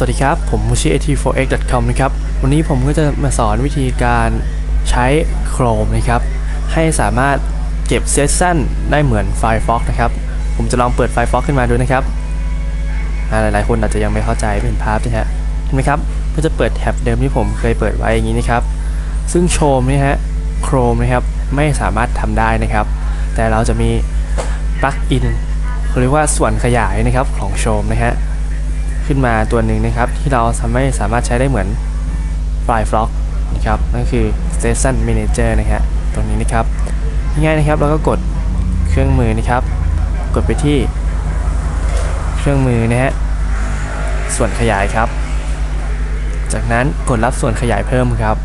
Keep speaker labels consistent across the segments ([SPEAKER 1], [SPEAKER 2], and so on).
[SPEAKER 1] สวัสดีครับ ผม mushi at4x.com นะครับ วันนี้ผมก็จะมาสอนวิธีการใช้ Chrome นะครับ ให้สามารถเก็บเซสชั่นได้เหมือน Firefox นะครับ ผมจะลองเปิด Firefox ขึ้นมาดูนะครับอ่าหลายๆ คนอาจจะยังไม่เข้าใจเห็นภาพนะฮะ เห็นไหมครับ ก็จะเปิดแท็บเดิมที่ผมเคยเปิดไว้อย่างนี้นะครับ ซึ่งโชมนี่ฮะ Chrome นะครับ ไม่สามารถทำได้นะครับ แต่เราจะมีปลั๊กอินเขาเรียกว่าส่วนขยายนะครับของโชมนะฮะ ขึ้นมาตัวหนึ่งนะครับ ที่เราสามารถสามารถใช้ได้เหมือน Firefox นะครับนั่นคือ Session Manager นะฮะตรงนี้นะครับง่ายๆนะครับเราก็กดเครื่องมือนะครับ กดไปที่เครื่องมือนะฮะส่วนขยายครับ จากนั้นกดรับส่วนขยายเพิ่มครับ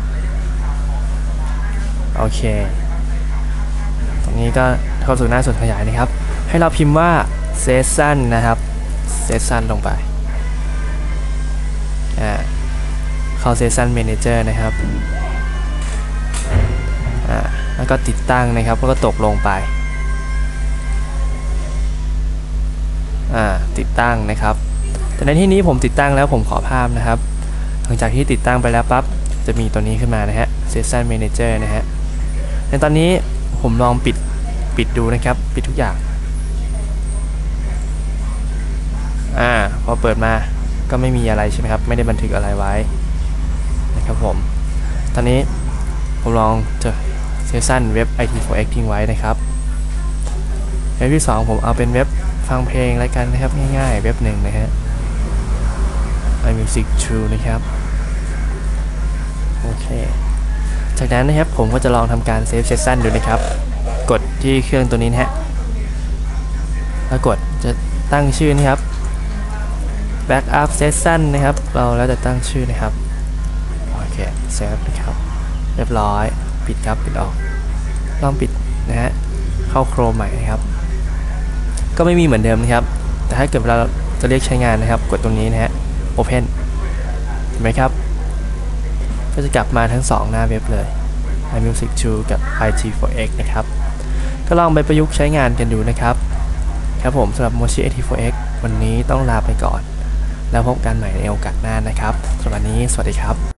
[SPEAKER 1] โอเค ตรงนี้ก็เข้าสู่หน้าส่วนขยายนะครับ ให้เราพิมพ์ว่า Session นะครับ Session ลงไป อ่าเข้า Session Manager นะครับอ่าแล้วก็ติดตั้งนะครับแล้วก็ตกลงไปอ่าติดตั้งนะครับ แต่ในที่นี้ผมติดตั้งแล้วผมขอภาพนะครับ หลังจากที่ติดตั้งไปแล้วปั๊บจะมีตัวนี้ขึ้นมานะฮะ Session Manager นะฮะในตอนนี้ผมลองปิดปิดดูนะครับ ปิดทุกอย่าง อ่า พอเปิดมา ก็ไม่มีอะไรใช่ไหมครับ ไม่ได้บันทึกอะไรไว้นะครับผม ตอนนี้ผมลองจะเซสชันเว็บ IT4X ทิ้งไว้นะครับเว็บที่ 2 ผมเอาเป็นเว็บฟังเพลงแล้วกันนะครับ ง่ายๆ เว็บหนึ่งนะฮะ iMusic True นะครับ โอเค จากนั้นนะครับผมก็จะลองทำการเซฟเซสชันดูนะครับ กดที่เครื่องตัวนี้นะฮะ แล้วกดจะตั้งชื่อนะครับ backup session นะครับ เราแล้วจะตั้งชื่อนะครับ โอเคเซฟนะครับ เรียบร้อย ปิดครับ ปิดออกลองปิดนะฮะ เข้าโครมใหม่นะครับ ก็ไม่มีเหมือนเดิมนะครับ แต่ถ้าเกิดเราจะเรียกใช้งานนะครับ กดตรงนี้นะฮะ open เห็นไหมครับ ก็จะกลับมาทั้ง 2 หน้าเว็บเลย iMusic 2 กับ IT4X นะครับ ก็ลองไปประยุกต์ใช้งานกันดูนะครับ ครับผมสำหรับ Mochi IT4X วันนี้ต้องลาไปก่อน แล้วพบกันใหม่ในโอกาสหน้านะครับสำหรับวันนี้สวัสดีครับ